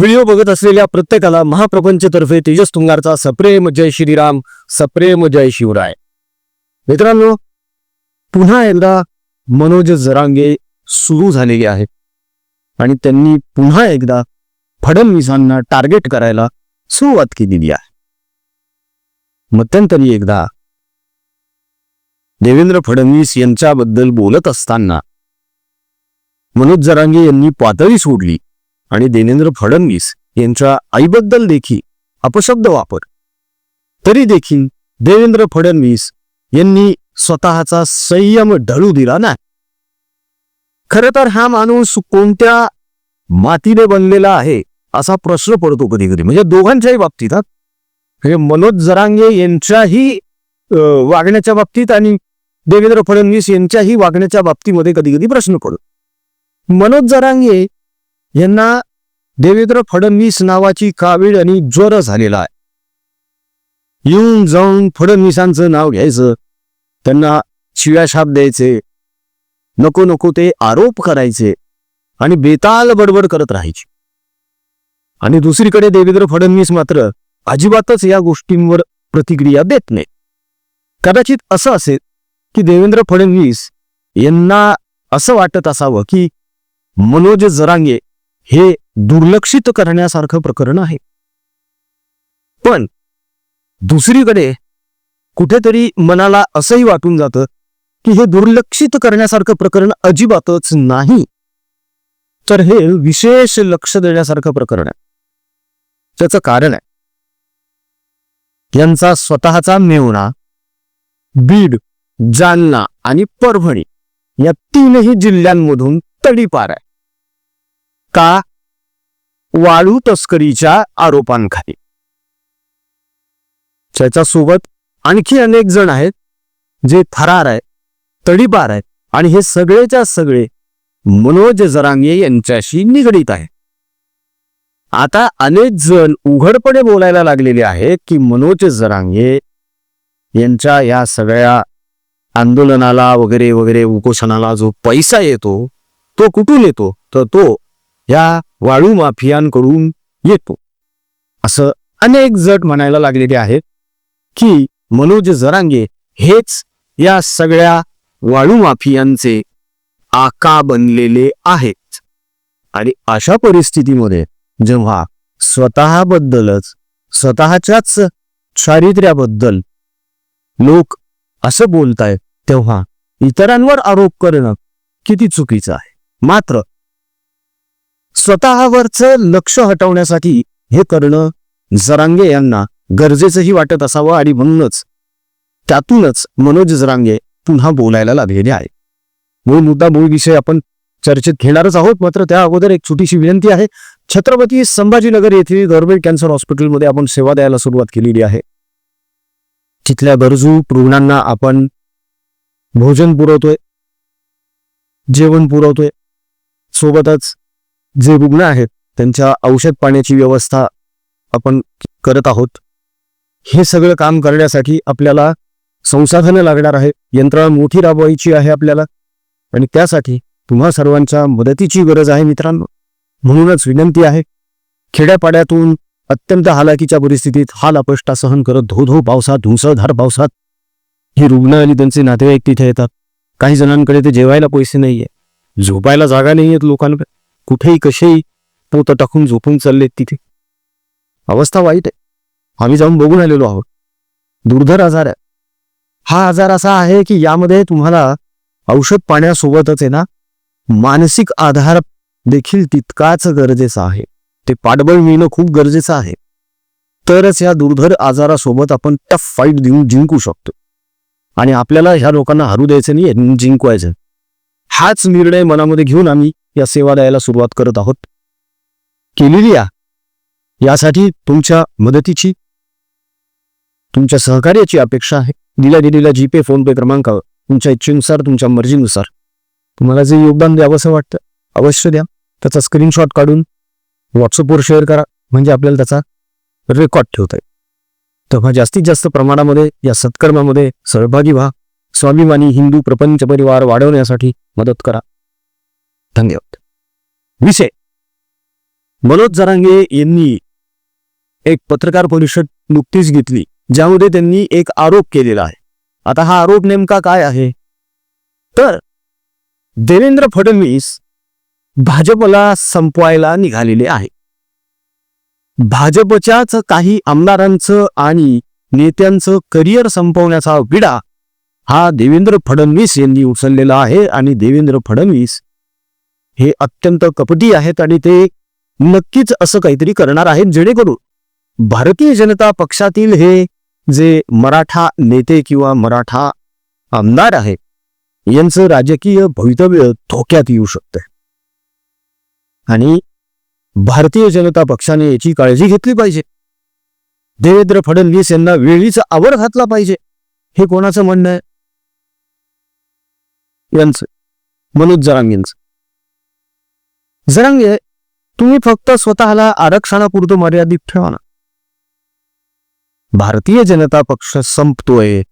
Video बघत असलेल्या प्रत्येकाला महाप्रपंचतर्फे तेजस तुंगारचा सप्रेम जय श्रीराम सप्रेम जय शिवराय. मित्रांनो पुन्हा एकदा मनोज जरांगे सुरू झालेले आहेत आणि त्यांनी पुन्हा एकदा फडणवीसांना टार्गेट करायला सुरुवात केलेली आहे. मध्यंतरी एकदा देवेंद्र फडणवीस यांच्याबद्दल बोलत असताना मनोज जरांगे यांनी पातळी सोडली. आणि देवेंद्र फडणवीस यांच्या आईबद्दल देखील अपशब्द वापर. तरी देखील देवेंद्र फडणवीस यांनी स्वतःचा संयम ढळू दिला ना खर तर हा माणूस कोणत्या मातीने बनलेला आहे असा प्रश्न पडतो कधी कधी म्हणजे दोघांच्याही बाबतीत म्हणजे मनोज जरांगे यांच्याही अं, वागण्याच्या बाबतीत आणि देवेंद्र फडणवीस यांच्याही वागण्याच्या बाबतीमध्ये कधी कधी प्रश्न पडतो. मनोज जरांगे यांना देवेंद्र फडणवीस नावाची कावीळ आणि ज्वर झालेला आहे. येऊन जाऊन फडणवीसांचं नाव घ्यायचं. त्यांना शिव्याशाप द्यायचे. नको नको ते आरोप करायचे. आणि बेताल बडबड करत राहायचे. आणि दुसरीकडे देवेंद्र फडणवीस मात्र अजिबातच या गोष्टींवर प्रतिक्रिया देत नाही. कदाचित असं असेल की देवेंद्र फडणवीस यांना असं वाटत असावं की मनोज जरांगे हे दुर्लक्षित करण्यासारखं प्रकरण आहे. पण दुसरीकडे कुठेतरी मनाला असंही वाटून जातं की हे दुर्लक्षित करण्यासारखं प्रकरण अजिबातच नाही. तर हे विशेष लक्ष देण्यासारखं प्रकरण आहे. त्याचं कारण आहे. यांचा स्वतःचा मेवणा बीड जालना आणि परभणी या तीनही जिल्ह्यांमधून तडीपार आहे. का? वाळू तस्करीच्या आरोपांखाली. त्याच्यासोबत आणखी अनेक जण आहेत जे थरार आहे तडीपार आहेत आणि हे सगळेच्या सगळे मनोज जरांगे यांच्याशी निगडीत आहे आता अनेक जण उघडपणे बोलायला लागलेले आहेत की मनोज जरांगे यांच्या या सगळ्या आंदोलनाला वगैरे वगैरे उपोषणाला जो पैसा येतो तो कुठून येतो? तर तो या वाळू माफियांकडून येतो. असं अनेक जट म्हणायला लागलेले आहेत की मनोज जरांगे हेच या सगळ्या वाळू माफियांचे आका बनलेले आहेत. आणि अशा परिस्थितीमध्ये जेव्हा स्वतःबद्दलच स्वतःच्याच चारित्र्याबद्दल लोक असं बोलतायत तेव्हा इतरांवर आरोप करणं किती चुकीचं आहे. मात्र स्वतःवरचं लक्ष हटवण्यासाठी हे करणं जरांगे यांना गरजेचंही वाटत असावं आणि म्हणूनच त्यातूनच मनोज जरांगे पुन्हा बोलायला लागलेले आहे मूळ मुद्दा मूळ विषय आपण चर्चेत घेणारच आहोत. मात्र त्या अगोदर एक छोटीशी विनंती आहे. छत्रपती संभाजीनगर येथील गव्हर्नमेंट कॅन्सर हॉस्पिटलमध्ये आपण सेवा द्यायला सुरुवात केलेली आहे. तिथल्या गरजू रुग्णांना आपण भोजन पुरवतोय जेवण पुरवतोय. सोबतच जे रुग्ण आहेत त्यांच्या औषध पाण्याची व्यवस्था आपण करत आहोत. हे सगळं काम करण्यासाठी आपल्याला संसाधनं लागणार आहे यंत्रणा मोठी राबवायची आहे आपल्याला. आणि त्यासाठी तुम्हा सर्वांच्या मदतीची गरज आहे मित्रांनो. म्हणूनच विनंती आहे खेड्यापाड्यातून अत्यंत हालाकीच्या परिस्थितीत हाल अपष्टा सहन करत धो धो पावसात धुसळधार पावसात ही रुग्ण आणि त्यांचे नातेवाईक तिथे येतात. काही जणांकडे ते जेवायला पैसे नाहीये. झोपायला जागा नाही आहेत लोकांकडे कुठेही कसेही पोत टाकून झोपून चाललेत तिथे. अवस्था वाईट आहे. आम्ही जाऊन बघून आलेलो आहोत. दुर्धर आजार आहे. हा आजार असा आहे की यामध्ये तुम्हाला औषध पाण्यासोबतच आहे ना मानसिक आधार देखील तितकाच गरजेचा आहे. ते पाठबळ मिळणं खूप गरजेचं आहे. तरच या दुर्धर आजारासोबत आपण टफ फाईट देऊन जिंकू शकतो. आणि आपल्याला ह्या लोकांना हरू द्यायचं नाही जिंकवायचं. हाच निर्णय मनामध्ये घेऊन आम्ही या सेवा द्यायला सुरुवात करत आहोत. केलेली या. यासाठी तुमच्या मदतीची तुमच्या सहकार्याची अपेक्षा आहे. दिल्या दिलेल्या जीपे फोन पे क्रमांकावर तुमच्या इच्छेनुसार तुमच्या मर्जीनुसार. तुम्हाला जे योगदान द्यावंसं वाटतं अवश्य द्या. त्याचा स्क्रीनशॉट काढून व्हॉट्सअपवर शेअर करा. म्हणजे आपल्याला त्याचा रेकॉर्ड ठेवता येईल. तेव्हा जास्तीत जास्त प्रमाणामध्ये या सत्कर्मामध्ये सहभागी व्हा. स्वाभिमानी हिंदू प्रपंच परिवार वाढवण्यासाठी मदत करा. धन्यवाद. विषय. मनोज जरांगे यांनी एक पत्रकार परिषद नुकतीच घेतली ज्यामध्ये त्यांनी एक आरोप केलेला आहे. आता हा आरोप नेमका काय आहे? तर देवेंद्र फडणवीस भाजपला संपवायला निघालेले आहे. भाजपच्याच काही आमदारांचं आणि नेत्यांचं करिअर संपवण्याचा विडा हा देवेंद्र फडणवीस यांनी उचललेला आहे आणि देवेंद्र फडणवीस हे अत्यंत कपटी आहेत आणि ते नक्कीच असं काहीतरी करणार आहेत जेणेकरून भारतीय जनता पक्षातील हे जे मराठा नेते किंवा मराठा आमदार आहेत यांचं राजकीय भवितव्य धोक्यात येऊ शकतं आणि भारतीय जनता पक्षाने याची काळजी घेतली पाहिजे. देवेंद्र फडणवीस यांना वेळीच आवर घातला पाहिजे हे कोणाचं म्हणणं आहे? यांचं मनोज जरांगेंचं जरांगे तुम्ही फक्त स्वतःला आरक्षणापुरतं मर्यादित ठेवा ना. भारतीय जनता पक्ष संपतोय.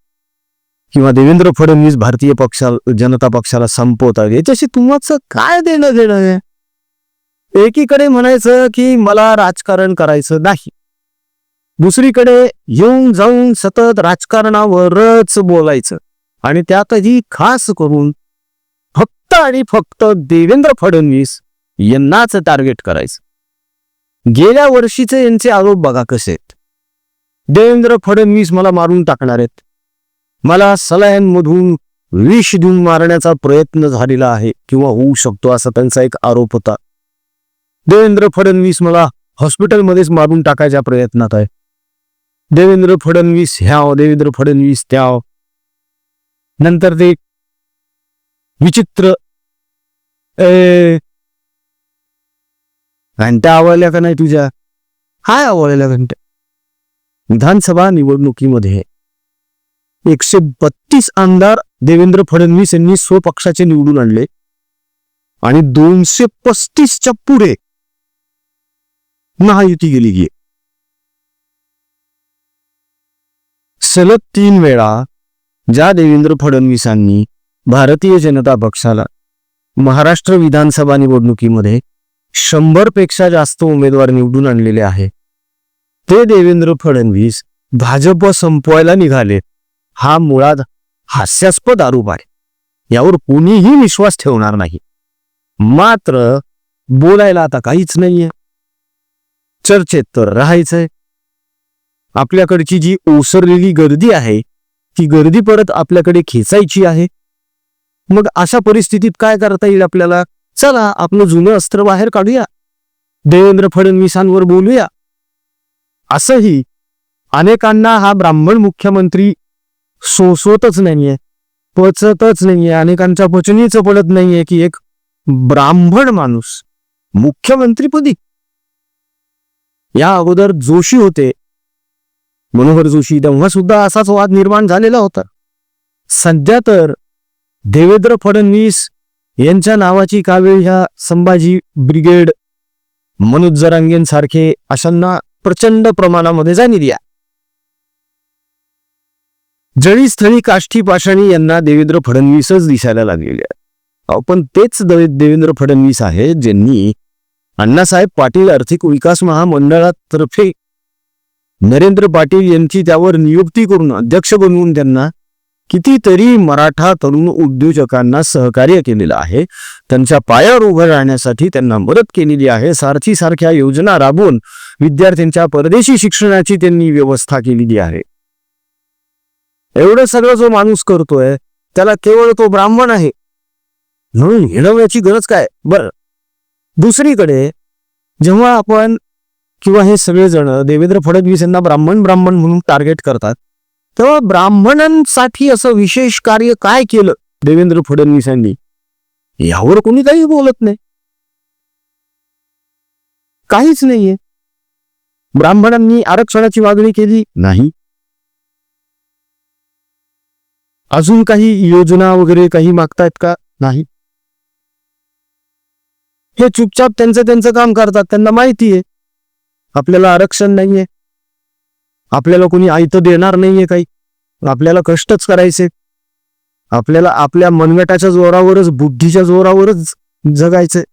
किंवा देवेंद्र फडणवीस भारतीय पक्षा जनता पक्षाला संपवतात. याच्याशी तुम्हाला काय देणं देणं आहे? एकीकडे म्हणायचं की मला राजकारण करायचं नाही. दुसरीकडे येऊन जाऊन सतत राजकारणावरच बोलायचं. आणि त्यातही खास करून फक्त आणि फक्त देवेंद्र फडणवीस यांनाच टार्गेट करायचं. गेल्या वर्षीचे यांचे आरोप बघा कसे आहेत. देवेंद्र फडणवीस मला मारून टाकणार आहेत. मला सलायांमधून विष देऊन मारण्याचा प्रयत्न झालेला आहे किंवा होऊ शकतो असा त्यांचा एक आरोप होता. देवेंद्र फडणवीस मला हॉस्पिटलमध्येच मारून टाकायच्या प्रयत्नात आहे. देवेंद्र फडणवीस ह्याव देवेंद्र फडणवीस त्याव. नंतर ते विचित्र ए घंटा आवडल्या का नाही तुझ्या? काय आवडल्या घंट्या विधानसभा निवडणुकीमध्ये एकशे बत्तीस आमदार देवेंद्र फडणवीस यांनी स्वपक्षाचे निवडून आणले आणि दोनशे पस्तीसच्या पुढे महायुती गेली गे. सलग तीन वेळा ज्या देवेंद्र फडणवीसांनी भारतीय जनता पक्षाला महाराष्ट्र विधानसभा निवडणुकीमध्ये शंभरपेक्षा जास्त उमेदवार निवडून आणलेले आहे. ते देवेंद्र फडणवीस भाजप संपवायला निघाले. हा मुळात हास्यास्पद आरोप आहे. यावर कोणीही विश्वास ठेवणार नाही. मात्र बोलायला आता काहीच नाहीये. चर्चेत तर राहायचंय. आपल्याकडची जी ओसरलेली गर्दी आहे ती गर्दी परत आपल्याकडे खेचायची आहे. मग अशा परिस्थितीत काय करता येईल आपल्याला? चला आपलं जुनं अस्त्र बाहेर काढूया. देवेंद्र फडणवीसांवर बोलूया. असंही अनेकांना हा ब्राह्मण मुख्यमंत्री सोसवतच नाहीये पचतच नाहीये अनेकांच्या पचनीच पडत नाहीये की एक ब्राह्मण माणूस मुख्यमंत्रीपदी. या अगोदर जोशी होते. मनोहर जोशी तेव्हा सुद्धा असाच वाद निर्माण झालेला होता. सध्या तर देवेंद्र फडणवीस यांच्या नावाची कावेळ ह्या संभाजी ब्रिगेड मनोज जरांगेंसारखे अशांना प्रचंड प्रमाणामध्ये जाणील या जळीस्थळी काष्ठी पाषाणी यांना देवेंद्र फडणवीसच दिसायला लागलेले आहे पण तेच देवेंद्र फडणवीस आहेत ज्यांनी अण्णासाहेब पाटील आर्थिक विकास महामंडळातर्फे नरेंद्र पाटील यांची त्यावर नियुक्ती करून अध्यक्ष बनवून त्यांना कितीतरी मराठा तरुण उद्योजकांना सहकार्य केलेलं आहे. त्यांच्या पायावर उभं राहण्यासाठी त्यांना मदत केलेली आहे. सारथी सारख्या योजना राबवून विद्यार्थ्यांच्या परदेशी शिक्षणाची त्यांनी व्यवस्था केलेली आहे. एवढं सगळं जो माणूस करतोय त्याला केवळ तो ब्राह्मण आहे. म्हणून हिणवण्याची गरज काय? बर. दुसरीकडे जेव्हा आपण किंवा हे सगळेजण देवेंद्र फडणवीस यांना ब्राह्मण ब्राह्मण म्हणून टार्गेट करतात तेव्हा ब्राह्मणांसाठी असं विशेष कार्य काय केलं? देवेंद्र फडणवीसांनी. यावर कोणी काही बोलत नाही. काहीच नाहीये. ब्राह्मणांनी आरक्षणाची मागणी केली नाही. अजून काही योजना वगैरे काही मागतायत का? नाही. हे चुपचाप त्यांचं त्यांचं काम करतात. त्यांना माहिती आहे आपल्याला आरक्षण नाहीये. आपल्याला कोणी आयतं देणार नाहीये काही. आपल्याला कष्टच करायचे. आपल्याला आपल्या मनगटाच्या जोरावरच बुद्धीच्या जोरावरच जगायचंय.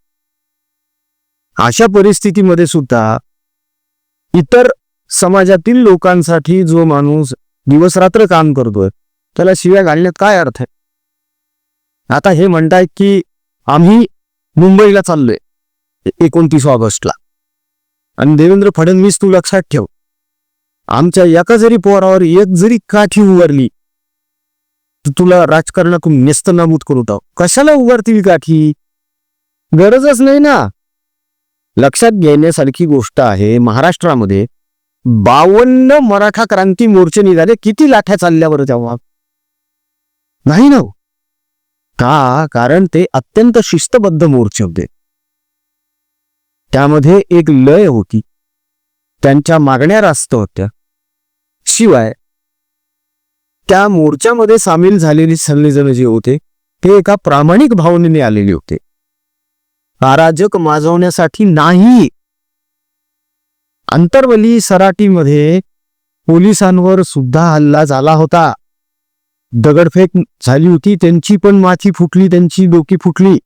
अशा परिस्थितीमध्ये सुद्धा इतर समाजातील लोकांसाठी जो माणूस दिवसरात्र काम करतोय त्याला शिव्या घालण्यात काय अर्थ आहे? आता हे म्हणतायत की आम्ही मुंबईला चाललोय एकोणतीस ऑगस्टला. आणि देवेंद्र फडणवीस तू लक्षात ठेव आमच्या एका जरी पोरावर एक जरी काठी उगारली तर तुला राजकारणातून नेस्तनाबूत करू टाव कशाला उगारतील काठी? गरजच नाही ना. लक्षात घेण्यासारखी गोष्ट आहे महाराष्ट्रामध्ये बावन्न मराठा क्रांती मोर्चे निघाले किती लाठ्या चालल्या बरं तेव्हा? नाही ना हो. का? कारण ते अत्यंत शिस्तबद्ध मोर्चे होते. त्यामध्ये एक लय होती. त्यांच्या मागण्या रास्त होत्या. शिवाय त्या मोर्चामध्ये सामील झालेले सगळेजण जे होते ते एका प्रामाणिक भावनेने आलेले होते. अराजक माजवण्यासाठी नाही. आंतरवली सराटीमध्ये पोलिसांवर सुद्धा हल्ला झाला होता. दगडफेक झाली होती त्यांची पण माथी फुटली त्यांची डोकी फुटली.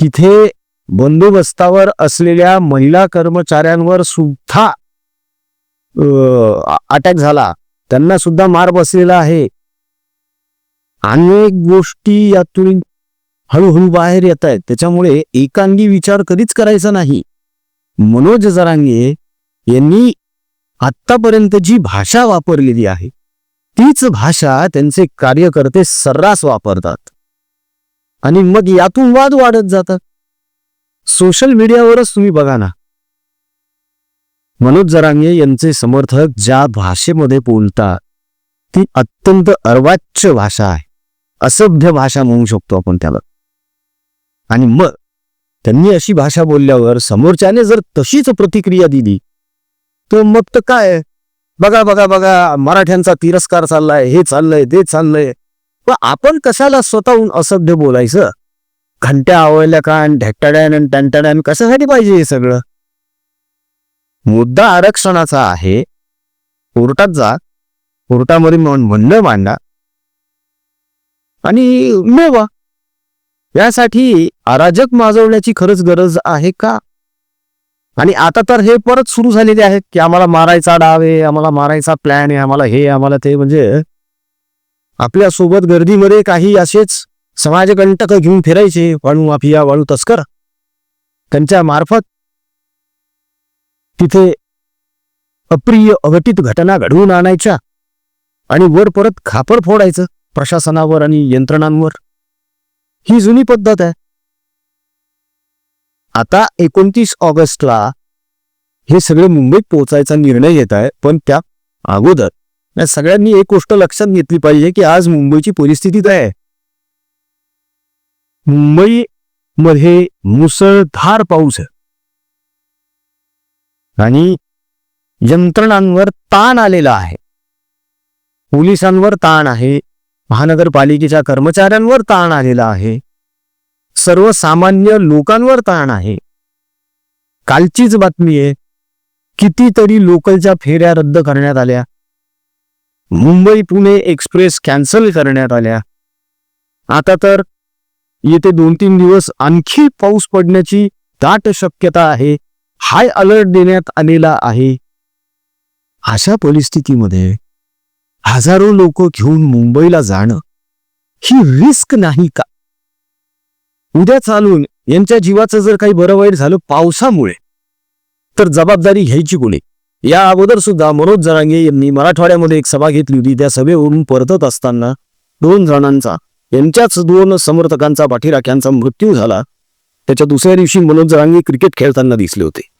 तिथे बंदोबस्तावर असलेल्या महिला कर्मचाऱ्यांवर सुद्धा अटॅक झाला. त्यांना सुद्धा मार बसलेला आहे. अनेक गोष्टी यातून हळूहळू बाहेर येत आहेत. त्याच्यामुळे एकांगी विचार कधीच करायचा नाही. मनोज जरांगे यांनी आतापर्यंत जी भाषा वापरलेली आहे तीच भाषा त्यांचे कार्यकर्ते सर्रास वापरतात. आणि मग यातून वाद वाढत जातात. सोशल मीडियावरच तुम्ही बघा ना. मनोज जरांगे यांचे समर्थक ज्या भाषेमध्ये बोलतात ती अत्यंत अर्वाच्य भाषा आहे. असभ्य भाषा म्हणू शकतो आपण त्याला. आणि मग त्यांनी अशी भाषा बोलल्यावर समोरच्याने जर तशीच प्रतिक्रिया दिली तर मग तर काय? बघा बघा बघा मराठ्यांचा तिरस्कार चाललाय हे चाललंय ते चाललंय. पण आपण कशाला स्वतःहून असभ्य बोलायचं? घंट्या आवळल्या कान ढेकटाड्यान आणि टंटाड्यान कशासाठी पाहिजे हे सगळं? मुद्दा आरक्षणाचा आहे. कोर्टात जा. कोर्टामध्ये म्हणणं मांडा. आणि मिळवा यासाठी अराजक माजवण्याची खरंच गरज आहे का? आणि आता तर हे परत सुरू झालेले आहेत की आम्हाला मारायचा डाव आहे आम्हाला मारायचा प्लॅन आहे आम्हाला हे आम्हाला ते. म्हणजे आपल्यासोबत गर्दीमध्ये काही असेच समाजकंटक घेऊन फिरायचे वाळू माफिया वाळू तस्कर. त्यांच्या मार्फत तिथे अप्रिय अघटित घटना घडवून आणायच्या आणि वर परत खापर फोडायचं प्रशासनावर आणि यंत्रणांवर. ही जुनी पद्धत आहे. आता एकोणतीस ऑगस्टला हे सगळे मुंबईत पोहोचायचा निर्णय घेत आहे पण त्या अगोदर. या सगळ्यांनी एक गोष्ट लक्षात घेतली पाहिजे की आज मुंबईची परिस्थिती आहे. मुंबई मध्ये मुसळधार पाऊस आहे. आणि यंत्रणांवर ताण आलेला आहे. पोलिसांवर ताण आहे. महानगरपालिकेच्या कर्मचाऱ्यांवर ताण आलेला आहे. सर्वसामान्य लोकांवर ताण आहे. कालचीच बातमी आहे. कितीतरी लोकलच्या फेऱ्या रद्द करण्यात आल्या. मुंबई पुणे एक्सप्रेस कॅन्सल करण्यात आल्या. आता तर येते दोन तीन दिवस आणखी पाऊस पडण्याची दाट शक्यता आहे. हाय अलर्ट देण्यात आलेला आहे. अशा परिस्थितीमध्ये हजारो लोक घेऊन मुंबईला जाणं ही रिस्क नाही का? उद्या चालून यांच्या जीवाचं जर काही बरं वाईट झालं पावसामुळे तर जबाबदारी घ्यायची कोणी? या अगोदर सुद्धा मनोज जरांगे यांनी मराठवाड्यामध्ये एक सभा घेतली होती. त्या सभेवरून परतत असताना दोन जणांचा यांच्याच दोन समर्थकांचा पाठीराख्यांचा मृत्यू झाला. त्याच्या दुसऱ्या दिवशी मनोज जरांगे क्रिकेट खेळताना दिसले होते.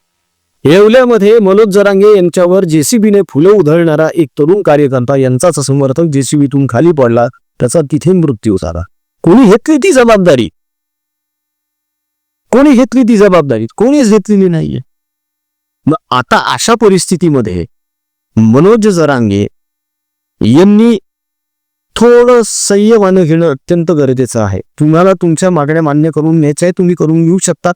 येवल्यामध्ये मनोज जरांगे यांच्यावर जेसीबीने फुलं उधळणारा एक तरुण कार्यकर्ता यांचाच समर्थक जेसीबीतून खाली पडला. त्याचा तिथे मृत्यू झाला. कोणी घेतली ती जबाबदारी? कोणी घेतली ती जबाबदारी? कोणीच घेतलेली नाहीये. मग आता अशा परिस्थितीमध्ये मनोज जरांगे यांनी थोडं संयमानं घेणं अत्यंत गरजेचं आहे. तुम्हाला तुमच्या मागण्या मान्य करून न्यायच्या आहे तुम्ही करून घेऊ शकता.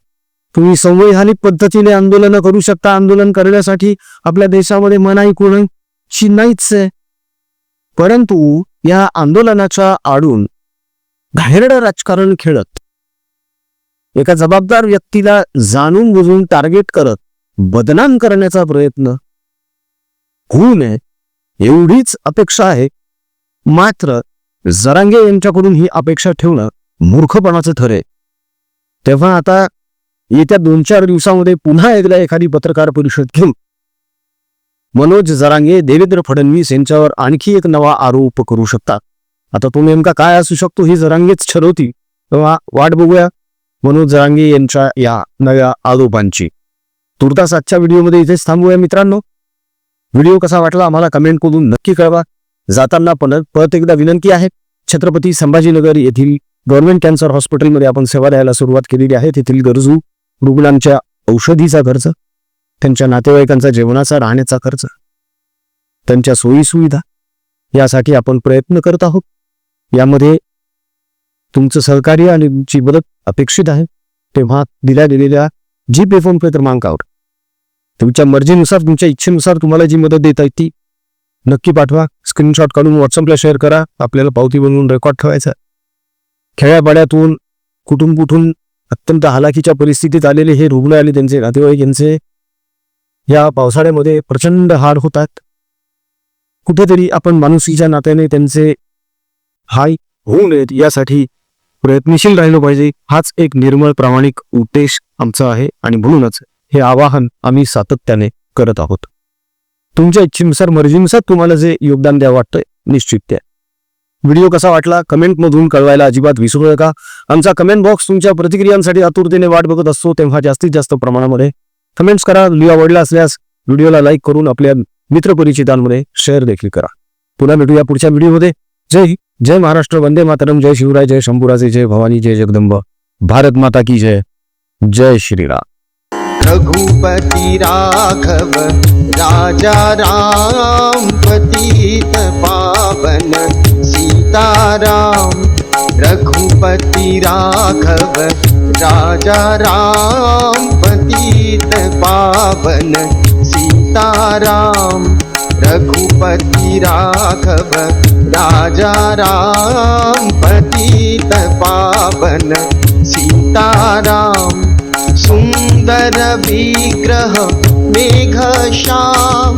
तुम्ही संवैधानिक पद्धतीने आंदोलन करू शकता. आंदोलन करण्यासाठी आपल्या देशामध्ये मनाई कोणाची नाहीच आहे. परंतु या आंदोलनाच्या आडून घाहेरड राजकारण खेळत एका जबाबदार व्यक्तीला जाणून बुजून टार्गेट करत बदनाम करण्याचा प्रयत्न होऊ नये एवढीच अपेक्षा आहे. मात्र जरांगे यांच्याकडून ही अपेक्षा ठेवणं मूर्खपणाचं ठरे तेव्हा आता येत्या दोन चार दिवसामध्ये पुन्हा एकदा एखादी पत्रकार परिषद घेऊन मनोज जरांगे देवेंद्र फडणवीस यांच्यावर आणखी एक नवा आरोप करू शकतात. आता तो नेमका काय असू शकतो हे जरांगेच ठरवतील. तेव्हा वाट बघूया. मनोज जरांगे यांच्या या नव्या आरोपांची. तुर्तास आजच्या व्हिडिओमध्ये इथेच थांबूया मित्रांनो. व्हिडिओ कसा वाटला आम्हाला कमेंट करून नक्की कळवा. जाताना पण परत एकदा विनंती आहे. छत्रपती संभाजीनगर येथील गव्हर्नमेंट कॅन्सर हॉस्पिटलमध्ये आपण सेवा द्यायला सुरुवात केलेली आहे. तेथील गरजू रुग्णांच्या औषधीचा खर्च त्यांच्या नातेवाईकांचा जेवणाचा राहण्याचा खर्च त्यांच्या सोयीसुविधा यासाठी आपण प्रयत्न करत आहोत. यामध्ये तुमचं सहकार्य आणि तुमची मदत अपेक्षित आहे. तेव्हा दिल्या गेलेल्या जी पे फोन पे क्रमांकावर तुमच्या मर्जीनुसार तुमच्या इच्छेनुसार तुम्हाला जी मदत देता येईल ती नक्की पाठवा. स्क्रीनशॉट काढून व्हॉट्सअपला शेअर करा. आपल्याला पावती बनवून रेकॉर्ड ठेवायचा खेड्यापाड्यातून कुठून कुठून अत्यंत हालाकीच्या परिस्थितीत आलेले हे रुग्ण आणि त्यांचे नातेवाईक यांचे या पावसाळ्यामध्ये प्रचंड हाड होतात. कुठेतरी आपण माणुसकीच्या नात्याने त्यांचे हाय होऊ नयेत यासाठी प्रयत्नशील राहिलो पाहिजे. हाच एक निर्मळ प्रामाणिक उद्देश आमचा आहे आणि म्हणूनच हे आवाहन आम्ही सातत्याने करत आहोत. तुमच्या इच्छेनुसार मर्जीनुसार तुम्हाला जे योगदान द्या वाटतंय निश्चित द्या. व्हिडिओ कसा वाटला? कमेंटमधून कळवायला अजिबात विसरू नका. आमचा कमेंट बॉक्स तुमच्या प्रतिक्रियांसाठी आतुरतेने वाट बघत असतो तेव्हा जास्तीत जास्त प्रमाणामध्ये कमेंट्स करा. व्हिडिओ आवडला असल्यास व्हिडिओला लाईक करून आपल्या मित्रपरिचितांमध्ये शेअर देखील करा. पुन्हा भेटूया पुढच्या व्हिडिओमध्ये. जय जय महाराष्ट्र वंदे मातरम जय शिवराय जय शंभुराजे जय भवानी जय जगदंब. भारत माता की जय. जय श्रीराम. रघुपति राघव राजा राम पतित पावन। सीताराम रघुपति राघव राजा राम पतित पावन सीताराम रघुपति राघव राजा राम पतित पावन सीताराम सुन्दर विग्रह मेघ श्याम